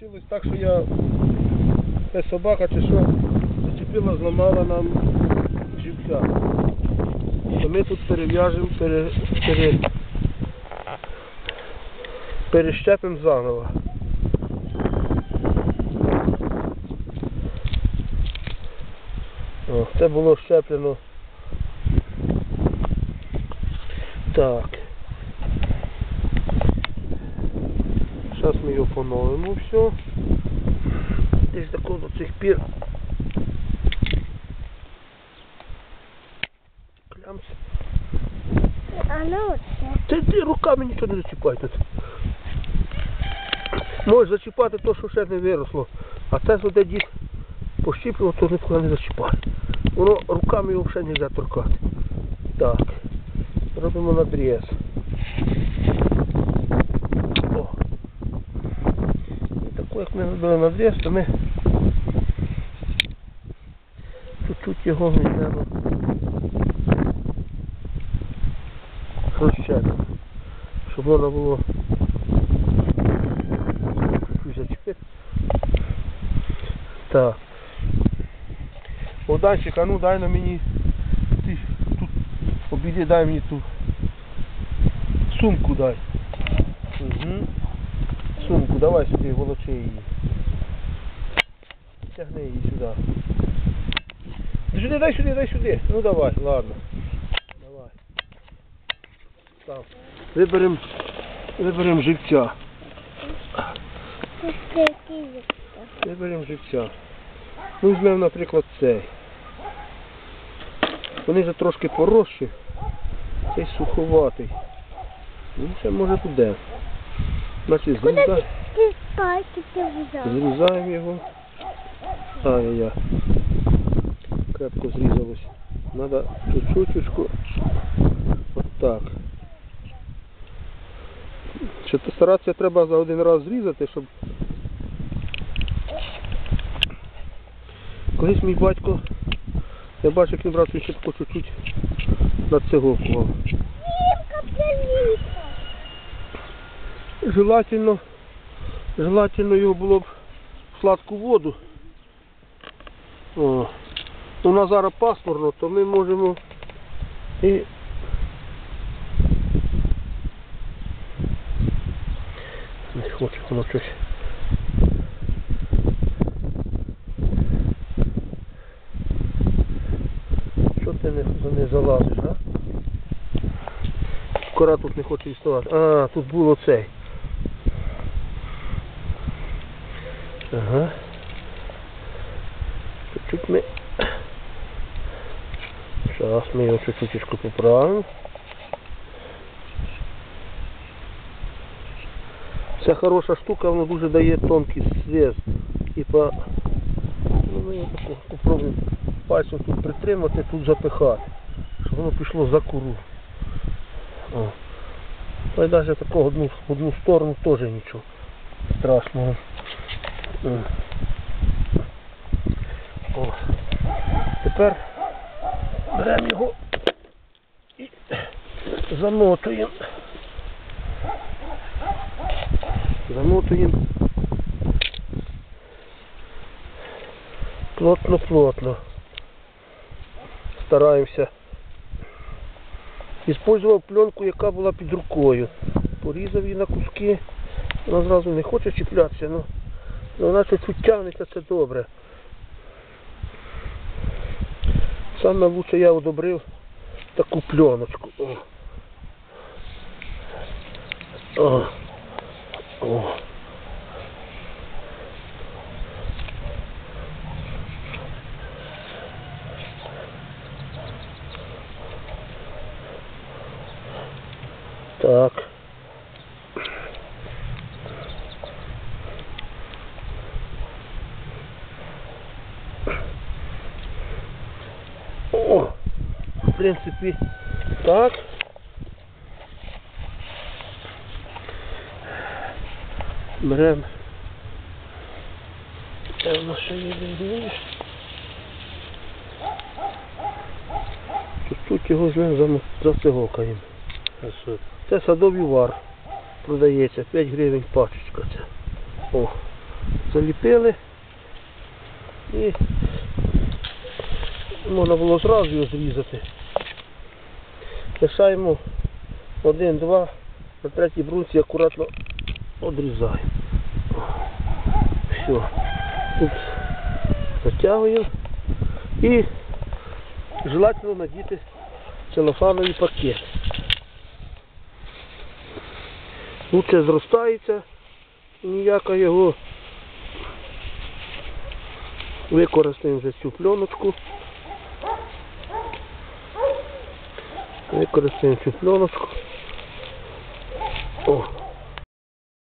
Получилось так, що я та собака чи що зачепила, зламала нам живця. То ми тут перев'яжемо, пере, пере, перещепимо заново. О, це було щеплено. Так. Зараз ми його поновимо все. Десь такого до цих пір. Клямс. Ти, ти руками нічого не зачіпай тут. Можеш зачіпати те, що ще не виросло. А це де дід то нікуди не зачіпай. Воно руками його взагалі не можна торкати. Так. Робимо надріз. О. І таку, як ми робили надріз, то ми чуть-чуть його візьмемо. Розчепимо. Щоб воно було чуть-чуть. Так. Богданчик, а ну дай на мені ти тут обійди, дай мені ту сумку дай. Угу. Сумку, давай сюди, волочи її. Тягни її сюди. Сюди, дай сюди, дай сюди. Ну давай, ладно. Давай. Так. Виберемо виберемо живця. Це? Виберемо живця. Ну, візьмемо, наприклад, цей. Вони вже трошки поросші. Цей суховатий. Ну, ще може буде. Значить, Куди зріза... ти, ти спайки ти взяв? зрізаємо його. Ай-яй-яй. Крепко зрізалось. Надо чуть-чуточку. От так. Ще то старатися треба за один раз зрізати, щоб. Колись мій батько, я бачу, як він брав він ще по чуть-чуть на Желательно, желательно його було б в сладку воду. О. У нас зараз пасмурно, то ми можемо і не хоче воно щось. Що ти не, не залазиш, а? Кора тут не хоче існувати. А, тут було цей. Ага. Чуть-чуть ми. Зараз ми його чуть-чуть поправимо. Це хороша штука, вона дуже дає тонкий світ. І по... Ну, ми його пальцем тут притримати, тут запихати. Щоб воно пішло за кору. О. Та й такого одну, одну сторону теж нічого страшного. О. Тепер беремо його і замотуємо. Замотуємо плотно-плотно. Стараємося. Іспользував пленку, яка була під рукою. Порізав її на куски. Вона зразу не хоче чіплятися, але вона чуть-чуть тягнеться, це добре. Саме лучше я одобрив таку пленочку. О. О. О. Так. О, в принципі, так. Беремо. Нас ще є десь. Тут його візьмемо, зацигокаємо. Це садовий вар. Продається. 5 гривень пачечка це. О. заліпили. І можна було зразу його зрізати. Лишаємо один-два, на третій брунці акуратно одрізаємо. Все. Тут затягуємо і желательно надіти целофановий пакет. Лучше зростається, ніяка його. Використаємо вже цю пленочку. Використаємо цю пленочку. О,